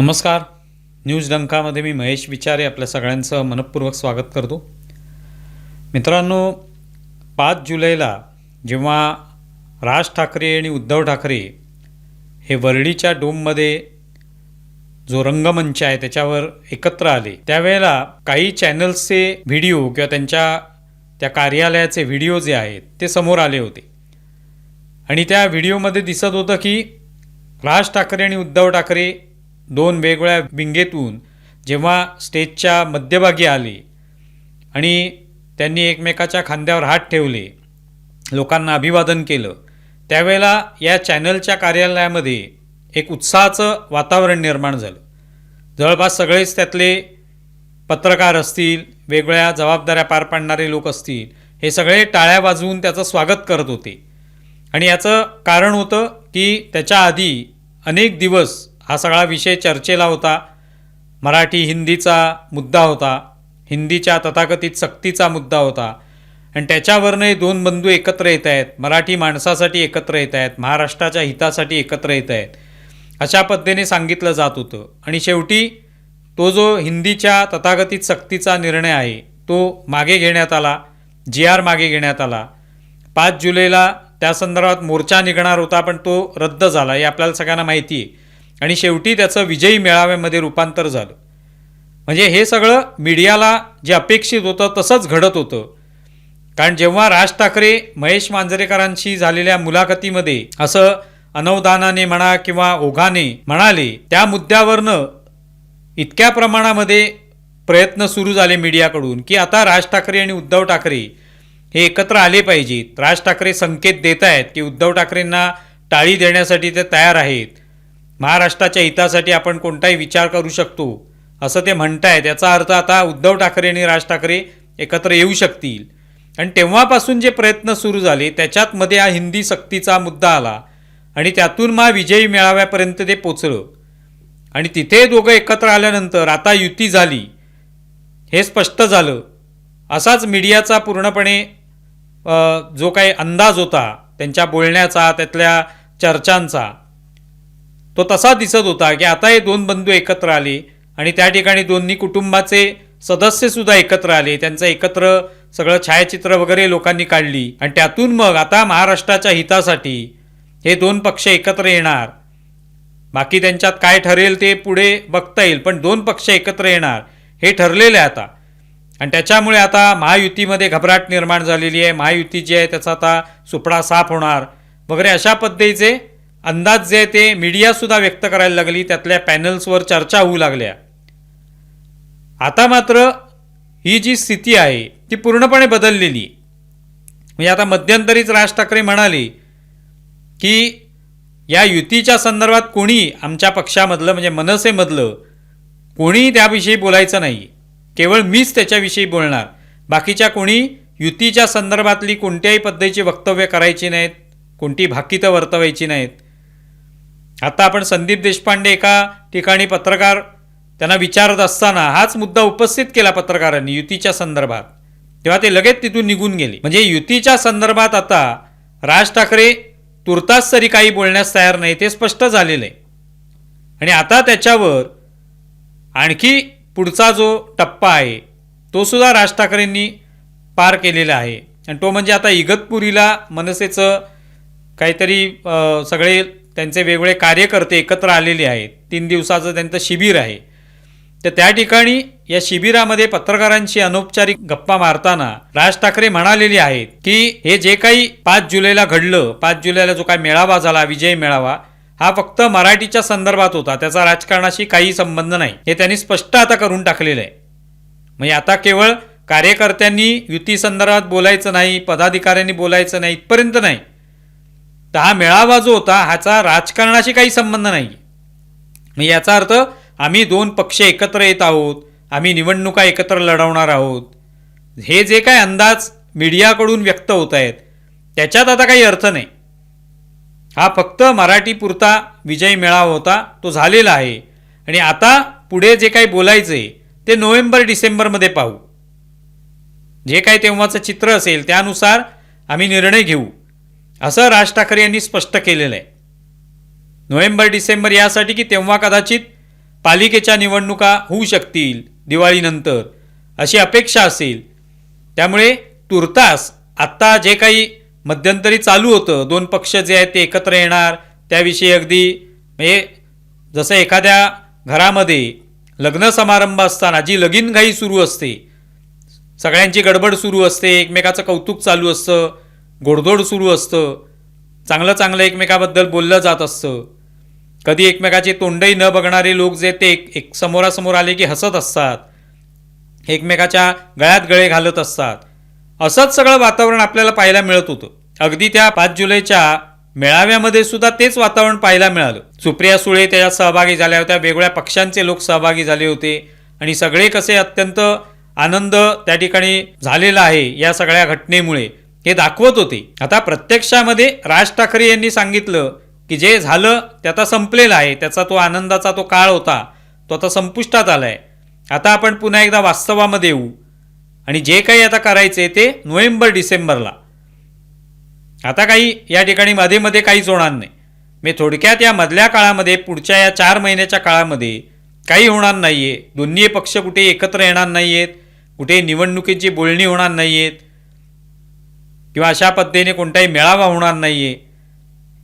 नमस्कार. न्यूज डंकामध्ये मी महेश विचारे आपल्या सगळ्यांचं मनपूर्वक स्वागत करतो. मित्रांनो पाच जुलैला जेव्हा राज ठाकरे आणि उद्धव ठाकरे हे वर्डीच्या डोममध्ये जो रंगमंच आहे त्याच्यावर एकत्र आले त्यावेळेला काही चॅनल्सचे व्हिडिओ किंवा त्यांच्या त्या कार्यालयाचे व्हिडिओ जे आहेत ते समोर आले होते. आणि त्या व्हिडिओमध्ये दिसत होतं की राज ठाकरे आणि उद्धव ठाकरे दोन वेगवेगळ्या विंगेतून जेव्हा स्टेजच्या मध्यभागी आले आणि त्यांनी एकमेकाच्या खांद्यावर हात ठेवले लोकांना अभिवादन केलं त्यावेळेला या चॅनलच्या कार्यालयामध्ये एक उत्साहाचं वातावरण निर्माण झालं. जवळपास सगळेच त्यातले पत्रकार असतील वेगवेगळ्या जबाबदाऱ्या पार पाडणारे लोक असतील हे सगळे टाळ्या वाजवून त्याचं स्वागत करत होते. आणि याचं कारण होतं की त्याच्या आधी अनेक दिवस हा सगळा विषय चर्चेला होता. मराठी हिंदीचा मुद्दा होता. हिंदीच्या तथाकथित सक्तीचा मुद्दा होता. आणि त्याच्यावरनंही दोन बंधू एकत्र येत आहेत. मराठी माणसासाठी एकत्र येत आहेत. महाराष्ट्राच्या हितासाठी एकत्र येत आहेत. अशा पद्धतीने सांगितलं जात होतं. आणि शेवटी तो जो हिंदीच्या तथाकथित सक्तीचा निर्णय आहे तो मागे घेण्यात आला. जी आर मागे घेण्यात आला. पाच जुलैला त्या संदर्भात मोर्चा निघणार होता पण तो रद्द झाला. हे आपल्याला सगळ्यांना माहिती आहे. आणि शेवटी त्याचं विजयी मेळाव्यामध्ये रूपांतर झालं. म्हणजे हे सगळं मीडियाला जे अपेक्षित होतं तसंच घडत होतं. कारण जेव्हा राज ठाकरे महेश मांजरेकरांशी झालेल्या मुलाखतीमध्ये असं अनवदानाने म्हणा किंवा ओघाने म्हणाले त्या मुद्द्यावरनं इतक्या प्रमाणामध्ये प्रयत्न सुरू झाले मीडियाकडून की आता राज ठाकरे आणि उद्धव ठाकरे हे एकत्र आले पाहिजेत. राज ठाकरे संकेत देत आहेत की उद्धव ठाकरेंना टाळी देण्यासाठी ते तयार आहेत. महाराष्ट्राच्या हितासाठी आपण कोणताही विचार करू शकतो असं ते म्हणतायत. याचा अर्थ आता उद्धव ठाकरे आणि राज ठाकरे एकत्र येऊ शकतील. आणि तेव्हापासून जे प्रयत्न सुरू झाले त्याच्यात मध्ये हा हिंदी सक्तीचा मुद्दा आला आणि त्यातून मा विजयी मेळाव्यापर्यंत ते पोचलं. आणि तिथे दोघं एकत्र आल्यानंतर आता युती झाली हे स्पष्ट झालं. असाच मीडियाचा पूर्णपणे जो काही अंदाज होता त्यांच्या बोलण्याचा त्यातल्या चर्चांचा तो तसा दिसत होता की आता हे दोन बंधू एकत्र आले आणि त्या ठिकाणी दोन्ही कुटुंबाचे सदस्य सुद्धा एकत्र आले. त्यांचं एकत्र सगळं छायाचित्र वगैरे लोकांनी काढली. आणि त्यातून मग आता महाराष्ट्राच्या हितासाठी हे दोन पक्ष एकत्र येणार. बाकी त्यांच्यात काय ठरेल ते पुढे बघता येईल पण दोन पक्ष एकत्र येणार. हे ठरलेलं आहे आता. आणि त्याच्यामुळे आता महायुतीमध्ये घबराट निर्माण झालेली आहे. महायुती जी आहे त्याचा आता सुपडा साफ होणार. वगैरे अशा पद्धतीचे अंदाज जे ते मीडियासुद्धा व्यक्त करायला लागली त्यातल्या पॅनल्सवर चर्चा होऊ लागल्या. आता मात्र ही जी स्थिती आहे ती पूर्णपणे बदललेली. म्हणजे आता मध्यंतरीच राज ठाकरे म्हणाले की या युतीच्या संदर्भात कोणी आमच्या पक्षामधलं म्हणजे मनसेमधलं कोणी त्याविषयी बोलायचं नाही. केवळ मीच त्याच्याविषयी बोलणार. बाकीच्या कोणी युतीच्या संदर्भातली कोणत्याही पद्धतीची वक्तव्य करायची नाहीत कोणती भाकितं वर्तवायची नाहीत. आता आपण संदीप देशपांडे एका ठिकाणी पत्रकार त्यांना विचारत असताना हाच मुद्दा उपस्थित केला पत्रकारांनी युतीच्या संदर्भात. तेव्हा ते लगेच तिथून निघून गेले. म्हणजे युतीच्या संदर्भात आता राज ठाकरे तुर्तास तरी काही बोलण्यास तयार नाही ते स्पष्ट झालेलं आहे. आणि आता त्याच्यावर आणखी पुढचा जो टप्पा आहे तो सुद्धा राज ठाकरेंनी पार केलेला आहे. आणि तो म्हणजे आता इगतपुरीला मनसेचं काहीतरी सगळे त्यांचे वेगवेगळे कार्यकर्ते एकत्र आलेले आहेत. तीन दिवसाचं त्यांचं शिबिर आहे. तर त्या ठिकाणी या शिबिरामध्ये पत्रकारांशी अनौपचारिक गप्पा मारताना राज ठाकरे म्हणालेले आहेत की हे जे काही पाच जुलैला घडलं पाच जुलैला जो काय मेळावा झाला विजय मेळावा हा फक्त मराठीच्या संदर्भात होता. त्याचा राजकारणाशी काही संबंध नाही. हे त्यांनी स्पष्ट आता करून टाकलेलं आहे. म्हणजे आता केवळ कार्यकर्त्यांनी युती संदर्भात बोलायचं नाही पदाधिकाऱ्यांनी बोलायचं नाही इथपर्यंत नाही. तर हा मेळावा जो होता ह्याचा राजकारणाशी काही संबंध नाही याचा अर्थ आम्ही दोन पक्ष एकत्र येत आहोत आम्ही निवडणुका एकत्र लढवणार आहोत. हे जे काय अंदाज मीडियाकडून व्यक्त होत आहेत त्याच्यात आता काही अर्थ नाही. हा फक्त मराठी पुरता विजय मेळावा होता तो झालेला आहे. आणि आता पुढे जे काही बोलायचं आहे ते नोव्हेंबर डिसेंबरमध्ये पाहू. जे काही तेव्हाचं चित्र असेल त्यानुसार आम्ही निर्णय घेऊ. असं राज ठाकरे यांनी स्पष्ट केलेलं आहे. नोव्हेंबर डिसेंबर यासाठी की तेव्हा कदाचित पालिकेच्या निवडणुका होऊ शकतील दिवाळीनंतर अशी अपेक्षा असेल. त्यामुळे तुर्तास आत्ता जे काही मध्यंतरी चालू होतं दोन पक्ष जे आहेत ते एकत्र येणार त्याविषयी अगदी म्हणजे जसं एखाद्या घरामध्ये लग्न समारंभ असताना जी लगीनघाई सुरू असते सगळ्यांची गडबड सुरू असते एकमेकाचं कौतुक चालू असतं गोडधोड सुरू असतं. चांगलं चांगलं एकमेकाबद्दल बोललं जात असतं. कधी एकमेकाची तोंडही न बघणारे लोक जे ते एक एक समोरासमोर आले की हसत असतात. एकमेकाच्या गळ्यात गळे घालत असतात. असंच सगळं वातावरण आपल्याला पाहायला मिळत होतं. अगदी त्या पाच जुलैच्या मेळाव्यामध्ये सुद्धा तेच वातावरण पाहायला मिळालं. सुप्रिया सुळे त्याच्यात सहभागी झाल्या होत्या वेगवेगळ्या पक्षांचे लोक सहभागी झाले होते आणि सगळे कसे अत्यंत आनंद त्या ठिकाणी झालेला आहे या सगळ्या घटनेमुळे. हे दाखवत होते. आता प्रत्यक्षामध्ये राज ठाकरे यांनी सांगितलं की जे झालं ते आता संपलेलं आहे. त्याचा तो आनंदाचा तो काळ होता. तो आता संपुष्टात आलाय. आता आपण पुन्हा एकदा वास्तवामध्ये येऊ. आणि जे काही आता करायचे ते नोव्हेंबर डिसेंबरला. आता काही या ठिकाणी मध्ये मध्ये काहीच होणार नाही. मी थोडक्यात या मधल्या काळामध्ये पुढच्या या चार महिन्याच्या काळामध्ये काही होणार नाहीये. दोन्ही पक्ष कुठे एकत्र येणार नाहीयेत. कुठे निवडणुकीची बोलणी होणार नाहीयेत. किंवा अशा पद्धतीने कोणताही मेळावा होणार नाही आहे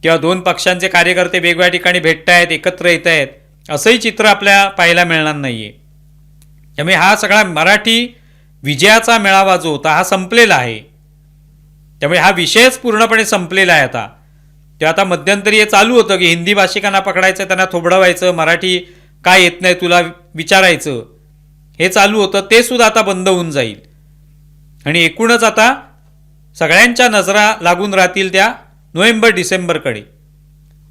किंवा दोन पक्षांचे कार्यकर्ते वेगवेगळ्या ठिकाणी भेटत आहेत एकत्र येत आहेत असंही चित्र आपल्या पाहायला मिळणार नाही आहे त्यामुळे हा सगळा मराठी विजयाचा मेळावा जो होता हा संपलेला आहे. त्यामुळे हा विषयच पूर्णपणे संपलेला आहे आता. ते आता मध्यंतरी हे चालू होतं की हिंदी भाषिकांना पकडायचं त्यांना थोबडवायचं मराठी काय येत नाही तुला विचारायचं. हे चालू होतं ते सुद्धा आता बंद होऊन जाईल. आणि एकूणच आता सगळ्यांच्या नजरा लागून राहतील त्या नोव्हेंबर डिसेंबरकडे.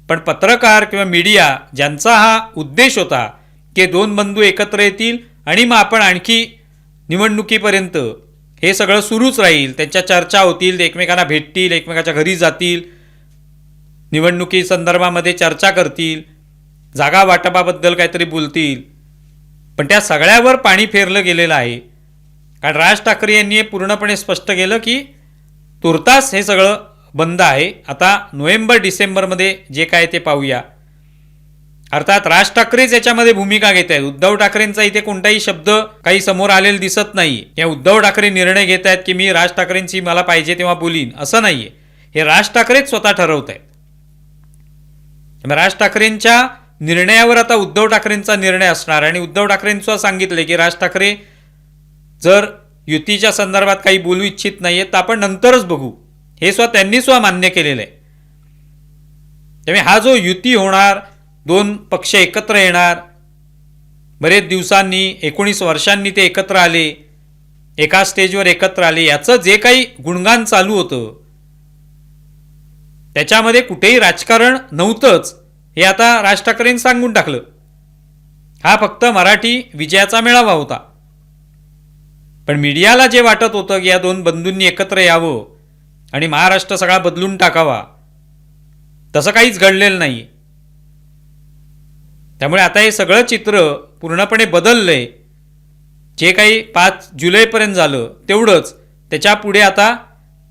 पण पत्रकार किंवा मीडिया ज्यांचा हा उद्देश होता की दोन बंधू एकत्र येतील आणि मग आपण आणखी निवडणुकीपर्यंत हे सगळं सुरूच राहील त्यांच्या चर्चा होतील ते एकमेकांना भेटतील एकमेकाच्या घरी जातील निवडणुकी संदर्भामध्ये चर्चा करतील जागा वाटपाबद्दल काहीतरी बोलतील. पण त्या सगळ्यावर पाणी फेरलं गेलेलं आहे. कारण राज ठाकरे यांनी हे पूर्णपणे स्पष्ट केलं की तुर्तास हे सगळं बंद आहे. आता नोव्हेंबर डिसेंबरमध्ये जे काय ते पाहूया. अर्थात राज ठाकरेच याच्यामध्ये भूमिका घेत आहेत. उद्धव ठाकरेंचा इथे कोणताही शब्द काही समोर आलेला दिसत नाही या उद्धव ठाकरे निर्णय घेत आहेत की मी राज ठाकरेंची मला पाहिजे तेव्हा बोलीन. असं नाहीये. हे राज ठाकरेच स्वतः ठरवत आहेत. राज ठाकरेंच्या निर्णयावर आता उद्धव ठाकरेंचा निर्णय असणार. आणि उद्धव ठाकरेंचं सांगितले की राज ठाकरे जर युतीच्या संदर्भात काही बोलू इच्छित नाहीये तर आपण नंतरच बघू. हे स्वतः त्यांनी स्व मान्य केलेलं आहे. त्यामुळे हा जो युती होणार दोन पक्ष एकत्र येणार बरेच दिवसांनी एकोणीस वर्षांनी ते एकत्र आले एका स्टेजवर एकत्र आले याचं जे काही गुणगान चालू होतं त्याच्यामध्ये कुठेही राजकारण नव्हतंच हे आता राज ठाकरेंनी सांगून टाकलं. हा फक्त मराठी विजयाचा मेळावा होता. पण मीडियाला जे वाटत होतं की या दोन बंधूंनी एकत्र यावं आणि महाराष्ट्र सगळा बदलून टाकावा तसं काहीच घडलेलं नाही. त्यामुळे आता हे सगळं चित्र पूर्णपणे बदललंय. जे काही पाच जुलैपर्यंत झालं तेवढंच. त्याच्या पुढे आता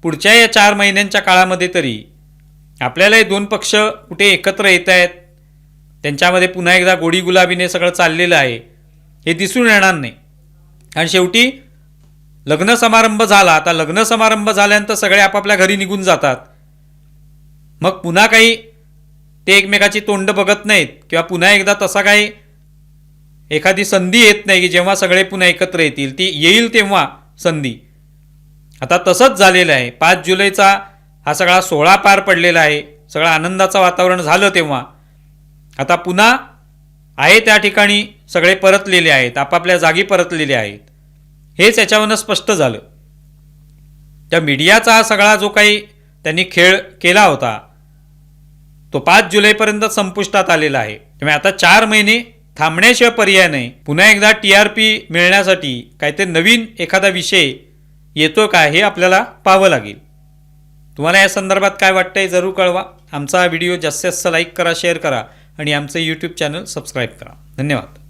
पुढच्या या चार महिन्यांच्या काळामध्ये तरी आपल्याला हे दोन पक्ष कुठे एकत्र येत आहेत त्यांच्यामध्ये पुन्हा एकदा गोडी गुलाबीने सगळं चाललेलं आहे हे दिसून येणार नाही. आणि शेवटी लग्न समारंभ झाला आता लग्न समारंभ झाल्यानंतर सगळे आपापल्या घरी निघून जातात. मग पुन्हा काही ते एकमेकाची तोंड बघत नाहीत किंवा पुन्हा एकदा तसा काही एखादी संधी येत नाही की जेव्हा सगळे पुन्हा एकत्र येतील ती येईल तेव्हा संधी. आता तसंच झालेलं आहे. पाच जुलैचा हा सगळा सोहळा पार पडलेला आहे. सगळं आनंदाचं वातावरण झालं तेव्हा. आता पुन्हा आहे त्या ठिकाणी सगळे परतलेले आहेत आपापल्या जागी परतलेले आहेत. हेच याच्यावरनं स्पष्ट झालं. त्या मीडियाचा हा सगळा जो काही त्यांनी खेळ केला होता तो पाच जुलैपर्यंत संपुष्टात आलेला आहे. त्यामुळे आता चार महिने थांबण्याशिवाय पर्याय नाही. पुन्हा एकदा टी आर पी मिळण्यासाठी काहीतरी नवीन एखादा विषय येतो का हे आपल्याला पाहावं लागेल. तुम्हाला या संदर्भात काय वाटतंय जरूर कळवा. आमचा हा व्हिडिओ जास्तीत जास्त लाईक करा शेअर करा आणि आमचं यूट्यूब चॅनल सबस्क्राईब करा. धन्यवाद.